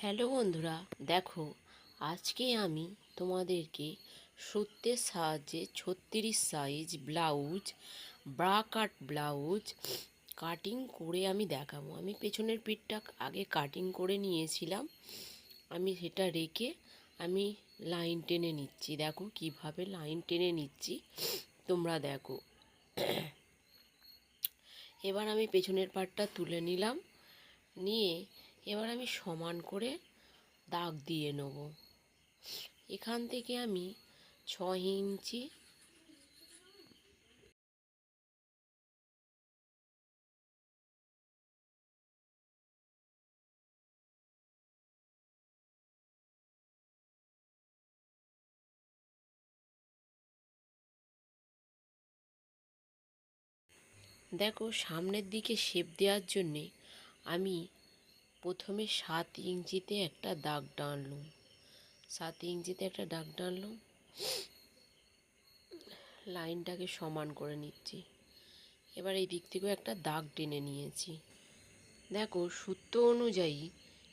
Hello বন্ধুরা, দেখো, আজকে আমি তোমাদেরকে সূত্রের সাহায্যে ছত্রিশ size blouse bra cut blouse cutting করে আমি দেখাবো। আমি পেছনের পিঠটা আগে কাটিং করে নিয়েছিলাম। আমি সেটা রেখে আমি লাইন টেনে নিচ্ছি। দেখো কীভাবে লাইন টেনে নিচ্ছি, তোমরা দেখো। এবার আমি পেছনের পাটটা তুলে নিলাম। নিয়ে এবার আমি সমান করে দাগ দিয়ে নেব। এখান থেকে আমি ছ ইঞ্চি দেখো সামনের দিকে শেপ দেওয়ার জন্যে আমি প্রথমে সাত ইঞ্চিতে একটা দাগ টানলাম। সাত ইঞ্চিতে একটা দাগ টানলাম। লাইনটাকে সমান করে নিচ্ছি। এবার এই দিক থেকেও একটা দাগ টেনে নিয়েছি। দেখো, সূত্র অনুযায়ী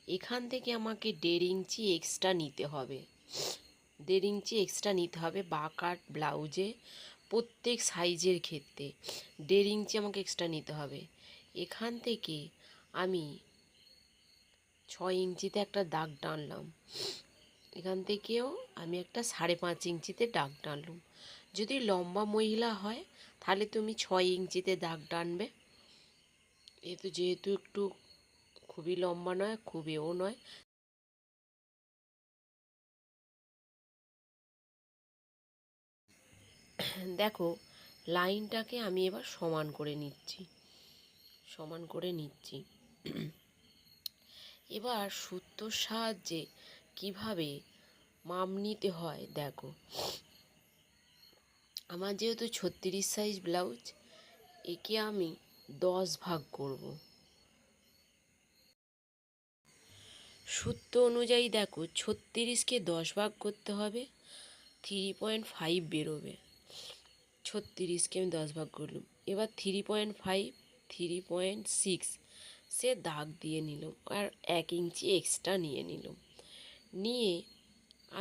এখান থেকে আমাকে দেড় ইঞ্চি এক্সট্রা নিতে হবে। দেড় ইঞ্চি এক্সট্রা নিতে হবে বাকাট ব্লাউজে প্রত্যেক সাইজের ক্ষেত্রে। দেড় ইঞ্চি আমাকে এক্সট্রা নিতে হবে। এখান থেকে আমি ছয় ইঞ্চিতে একটা দাগ টানলাম। এখান থেকেও আমি একটা সাড়ে পাঁচ ইঞ্চিতে দাগ টানলাম। যদি লম্বা মহিলা হয়, তাহলে তুমি ছয় ইঞ্চিতে দাগ টানবে। এ তো যেহেতু একটু খুবই লম্বা নয়, খুবইও নয়। দেখো, লাইনটাকে আমি এবার সমান করে নিচ্ছি। সমান করে নিচ্ছি। এবার সুতোর সাহায্যে কীভাবে মাপ নিতে হয়, দেখো। আমার যেহেতু ছত্রিশ সাইজ ব্লাউজ একে আমি দশ ভাগ করব। সূত্র অনুযায়ী দেখো ছত্রিশকে দশ ভাগ করতে হবে থ্রি পয়েন্ট ফাইভ বেরোবে। ছত্রিশকে আমি দশ ভাগ করলাম। এবার three point five three point six সে দাগ দিয়ে নিলাম আর এক ইঞ্চি এক্সট্রা নিয়ে নিলাম নিয়ে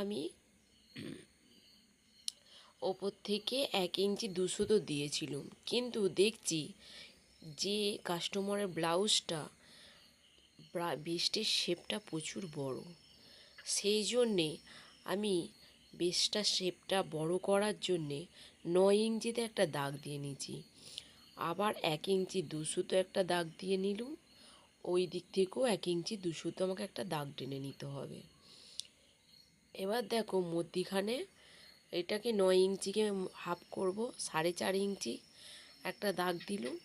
আমি ওপর থেকে এক ইঞ্চি দুশো তো দিয়েছিলাম, কিন্তু দেখছি যে কাস্টমারের ব্লাউজটা বেস্টের শেপটা প্রচুর বড়। সেই জন্যে আমি বেস্টটা শেপটা বড় করার জন্যে নয় ইঞ্চিতে একটা দাগ দিয়ে নিয়েছি। আবার এক ইঞ্চি দুশো তো একটা দাগ দিয়ে নিলুম ওই দিক থেকেও এক ইঞ্চি দুশোতে আমাকে একটা দাগ টেনে নিতে হবে। এবার দেখো মধ্যিখানে এটাকে নয় ইঞ্চিকে হাফ করব, সাড়ে চার ইঞ্চি একটা দাগ দিলুম।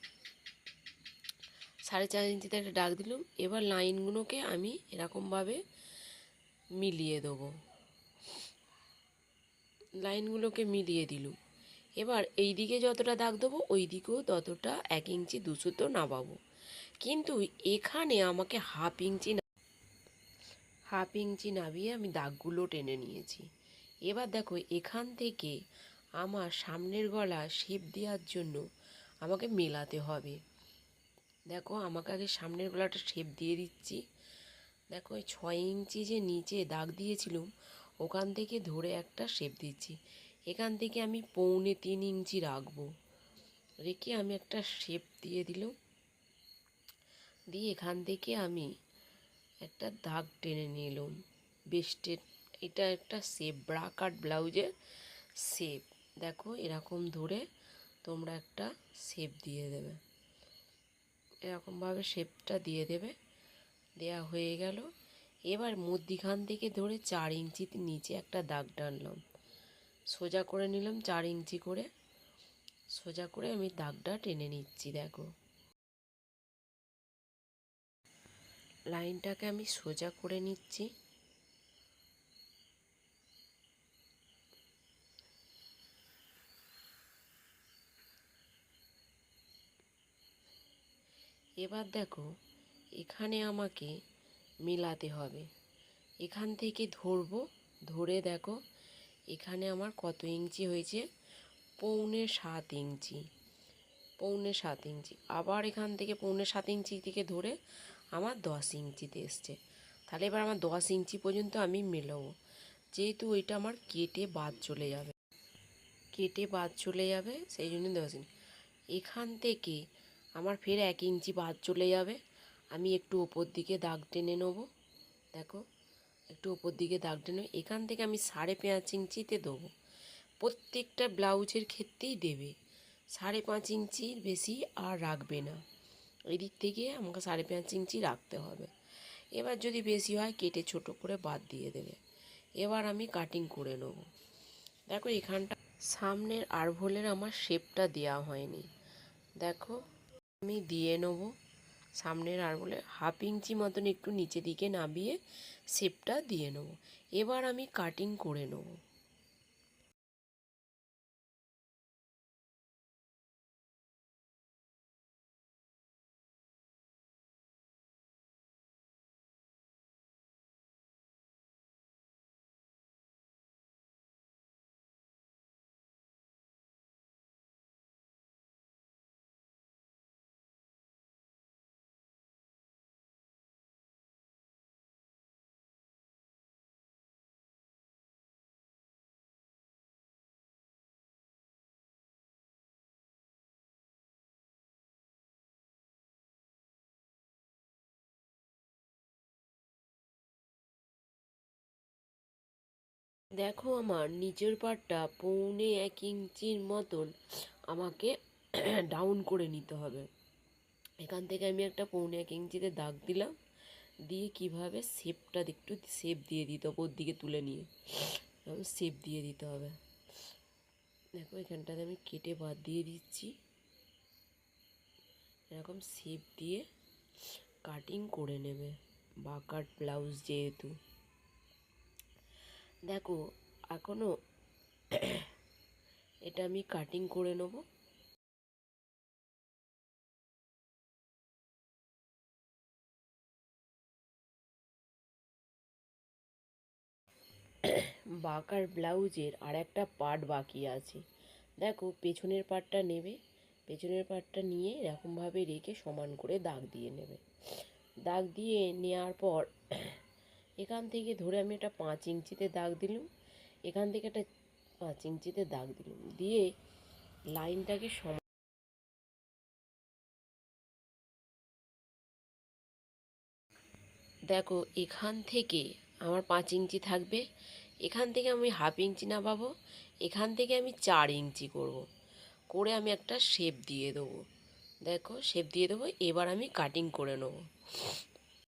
সাড়ে চার ইঞ্চিতে একটা দাগ দিলুম। এবার লাইনগুলোকে আমি এরকমভাবে মিলিয়ে দেবো। লাইনগুলোকে মিলিয়ে দিলুম। এবার এই দিকে যতটা দাগ দেবো ওই দিকেও ততটা এক ইঞ্চি দুশোতে নামাবো। কিন্তু এখানে আমাকে হাফ ইঞ্চি হাফ ইঞ্চি নামিয়ে আমি দাগগুলো টেনে নিয়েছি। এবার দেখো, এখান থেকে আমার সামনের গলা শেপ দেওয়ার জন্য আমাকে মেলাতে হবে। দেখো, আমাকে আগে সামনের গলাটা শেপ দিয়ে দিচ্ছি। দেখো ওই ছয় ইঞ্চি যে নিচে দাগ দিয়েছিলাম, ওখান থেকে ধরে একটা শেপ দিচ্ছি। এখান থেকে আমি পৌনে তিন ইঞ্চি রাখব। রেখে আমি একটা শেপ দিয়ে দিলাম। দিয়ে এখান থেকে আমি একটা দাগ টেনে নিলাম বেস্টের এটা একটা শেপ ব্রা কাট ব্লাউজের শেপ দেখো, এরকম ধরে তোমরা একটা শেপ দিয়ে দেবে। এরকমভাবে শেপটা দিয়ে দেবে। দেয়া হয়ে গেল। এবার মধ্যিখান থেকে ধরে চার ইঞ্চিতে নিচে একটা দাগ টানলাম। সোজা করে নিলাম চার ইঞ্চি করে। সোজা করে আমি দাগটা টেনে নিচ্ছি, দেখো। লাইনটাকে আমি সোজা করে নিচ্ছি। এবার দেখো, এখানে আমাকে মেলাতে হবে। এখান থেকে ধরবো, ধরে দেখো, এখানে আমার কত ইঞ্চি হয়েছে? পৌনে সাত ইঞ্চি। পৌনে সাত ইঞ্চি। আবার এখান থেকে পৌনে সাত ইঞ্চি থেকে ধরে আমার দশ ইঞ্চিতে এসছে। তাহলে এবার আমার দশ ইঞ্চি পর্যন্ত আমি মেলাবো। যেহেতু ওইটা আমার কেটে বাদ চলে যাবে। কেটে বাদ চলে যাবে, সেই জন্য দশ ইঞ্চি। এখান থেকে আমার ফের এক ইঞ্চি বাদ চলে যাবে। আমি একটু ওপর দিকে দাগ টেনে নেব। দেখো, একটু ওপর দিকে দাগ টেনে এখান থেকে আমি সাড়ে পাঁচ ইঞ্চিতে দেবো। প্রত্যেকটা ব্লাউজের ক্ষেত্রেই দেবে। সাড়ে পাঁচ ইঞ্চির বেশি আর রাখবে না। এই দিক থেকে আমাকে সাড়ে পাঁচ ইঞ্চি রাখতে হবে। এবার যদি বেশি হয়, কেটে ছোট করে বাদ দিয়ে দেবে। এবার আমি কাটিং করে নেব। দেখো, এখানটা সামনের আরভোলের আমার শেপটা দেওয়া হয়নি। দেখো, আমি দিয়ে নেব সামনের আরভোলে হাফ ইঞ্চি মতন একটু নিচে দিকে নামিয়ে শেপটা দিয়ে নেব। এবার আমি কাটিং করে নেব। দেখো আমার নিচের পাটটা পৌনে এক ইঞ্চির মতন আমাকে ডাউন করে নিতে হবে। এখান থেকে আমি একটা পৌনে এক ইঞ্চিতে দাগ দিলাম, দিয়ে কীভাবে শেপটা একটু শেপ দিয়ে দিতে ওর দিকে তুলে নিয়ে। শেপ দিয়ে দিতে হবে। দেখো এখানটাতে আমি কেটে বাদ দিয়ে দিচ্ছি। এরকম শেপ দিয়ে কাটিং করে নেবে বাকাট ব্লাউজ যেহেতু। দেখো এখনও এটা আমি কাটিং করে নেব। বাঁকার ব্লাউজের আর একটা পার্ট বাকি আছে। দেখো, পেছনের পার্টটা নেবে, পেছনের পার্টটা নিয়ে এরকমভাবে রেখে সমান করে দাগ দিয়ে নেবে। দাগ দিয়ে নেওয়ার পর এখান থেকে ধরে আমি একটা পাঁচ ইঞ্চিতে দাগ দিলাম। এখান থেকে একটা পাঁচ ইঞ্চিতে দাগ দিলাম। দিয়ে লাইনটাকে সম দেখো, এখান থেকে আমার পাঁচ ইঞ্চি থাকবে। এখান থেকে আমি হাফ ইঞ্চি নামাবো। এখান থেকে আমি চার ইঞ্চি করব। করে আমি একটা শেপ দিয়ে দেবো। দেখো, শেপ দিয়ে দেবো। এবার আমি কাটিং করে নেব।